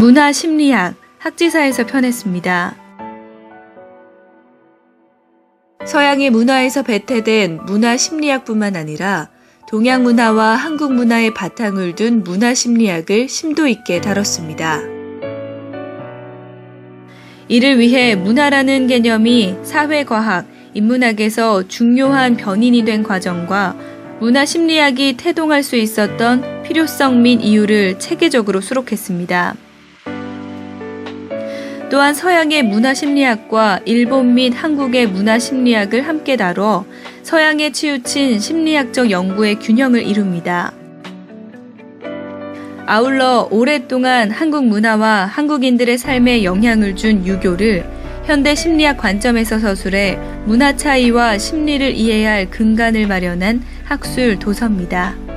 문화 심리학 학지사에서 펴냈습니다. 서양의 문화에서 배태된 문화 심리학뿐만 아니라 동양 문화와 한국 문화의 바탕을 둔 문화 심리학을 심도 있게 다뤘습니다. 이를 위해 문화라는 개념이 사회과학, 인문학에서 중요한 변인이 된 과정과 문화 심리학이 태동할 수 있었던 필요성 및 이유를 체계적으로 수록했습니다. 또한 서양의 문화 심리학과 일본 및 한국의 문화 심리학을 함께 다뤄 서양에 치우친 심리학적 연구의 균형을 이룹니다. 아울러 오랫동안 한국 문화와 한국인들의 삶에 영향을 준 유교를 현대 심리학 관점에서 서술해 문화 차이와 심리를 이해할 근간을 마련한 학술 도서입니다.